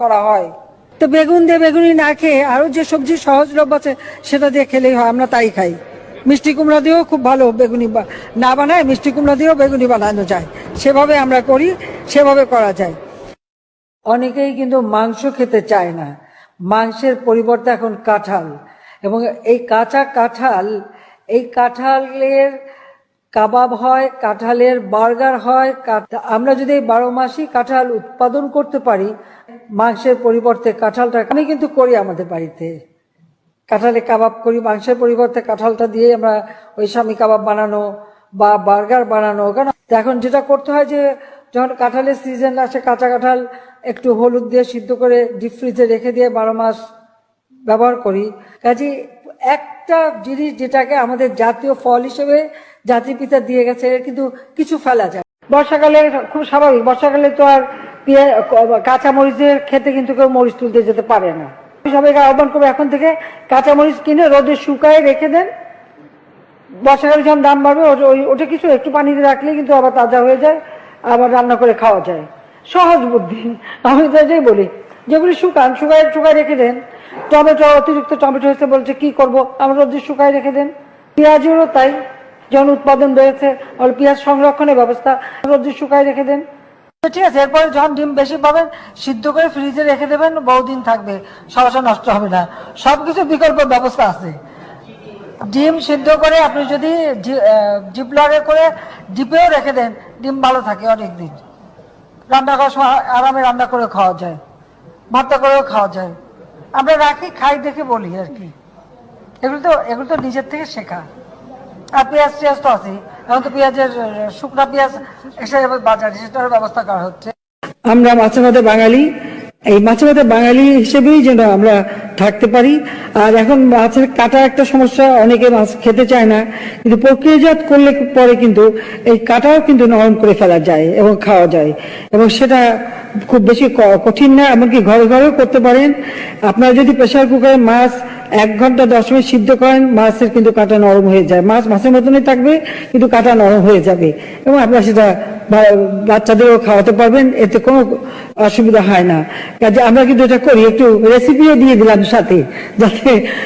করা হয়। তো বেগুন দিয়ে বেগুনি না খেয়ে আরও যে সবজি সহজলভ্য আছে, সেটা দিয়ে খেলেই হয়, আমরা তাই খাই। মিষ্টি কুমড়া দিয়েও খুব ভালো বেগুনি না বানায়, মিষ্টি কুমড়া দিয়েও বেগুনি বানানো যায়। সেভাবে আমরা করি, সেভাবে করা যায়। অনেকেই কিন্তু মাংস খেতে চায় না। মাংসের পরিবর্তে এখন কাঁঠাল। এবং এই কাঁচা কাঁঠাল, এই কাঁঠালের কাবাব হয়, কাঁঠালের বার্গার হয় আমরা যদি বারো মাসই কাঁঠাল উৎপাদন করতে পারি, মাংসের পরিবর্তে কাঁঠালটা আমি কিন্তু করি আমাদের বাড়িতে। কাঁঠালে কাবাব করি, মাংসের পরিবর্তে কাঁঠালটা দিয়ে আমরা ওই স্বামী কাবাব বানানো বা বার্গার বানানো। কারণ এখন যেটা করতে হয় যে, যখন কাঁঠালের সিজন আসে, কাঁচা কাঁঠাল একটু হলুদ দিয়ে সিদ্ধ করে ডিপ ফ্রিজে রেখে দিয়ে বারো মাস ব্যবহার করি। কাজে একটা জিনিস যেটাকে আমাদের জাতীয় ফল হিসেবে জাতি পিতা দিয়ে গেছে কিন্তু কিছু ফেলা যায় বর্ষাকালে খুব স্বাভাবিক, বর্ষাকালে তো আর পেঁয়া- কাঁচা মরিচের খেতে কিন্তু কেউ মরিচ তুলতে যেতে পারে না। সবাইকে আহ্বান করব এখন থেকে কাঁচা মরিচ কিনে রোদে শুকায় রেখে দেন। বর্ষাকালে যখন দাম বাড়বে ওটা কিছু একটু পানিতে রাখলে কিন্তু আবার তাজা হয়ে যায়, আবার রান্না করে খাওয়া যায়। সহজ বুদ্ধি, আমি তো এটাই বলি। যেগুলি শুকান, শুকায় শুকায় রেখে দেন। টমেটো, অতিরিক্ত টমেটো হয়েছে বলছে, কি করব? আমরা রোদে শুকায় রেখে দেন। পেঁয়াজেরও তাই যখন উৎপাদন বেড়েছে পেঁয়াজ সংরক্ষণের ব্যবস্থা রোদে শুকায় রেখে দেন। ঠিক আছে, এরপরে যখন ডিম বেশি পাবেন, সিদ্ধ করে ফ্রিজে রেখে দেবেন, বহুদিন থাকবে সহসা নষ্ট হবে না। সবকিছু বিকল্প ব্যবস্থা আছে। ডিম সিদ্ধ করে আপনি যদি জিপলরে করে ডিপেও রেখে দেন, ডিম ভালো থাকে অনেক দিন রান্না করার সময় আরামে রান্না করে খাওয়া যায়। ভর্তা করেও খাওয়া যায়। আমরা রাখি, খাই, দেখে বলি আর কি। এগুলো তো এগুলো তো নিজের থেকে শেখা। আর পেঁয়াজ টেয়াজ তো আছে এখন তো পেঁয়াজের শুকনো পেঁয়াজ এসে বাজারে সেটার ব্যবস্থা করা হচ্ছে। আমরা মাছে ভাতে বাঙালি। এই মাছে ভাতে বাঙালি হিসেবেই যেন আমরা থাকতে পারি। আর এখন মাছের কাটা একটা সমস্যা, অনেকে মাছ খেতে চায় না, কিন্তু প্রক্রিয়াজাত করলে পরে কিন্তু এই কাটাও কিন্তু নরম করে ফেলা যায় এবং খাওয়া যায়। এবং সেটা খুব বেশি কঠিন না, এমনকি ঘরে ঘরেও করতে পারেন। আপনারা যদি প্রেশার কুকারে মাছ এক ঘণ্টা, দশ মিনিট সিদ্ধ করেন, মাছের কিন্তু কাটা নরম হয়ে যায়। মাছ মাছের মতনই থাকবে, কিন্তু কাটা নরম হয়ে যাবে। এবং আপনারা সেটা বাচ্চাদেরও খাওয়াতে পারবেন, এতে কোনো অসুবিধা হয় না। কাজে আমরা কিন্তু এটা করি, একটু রেসিপিও দিয়ে দিলাম সাথে যাতে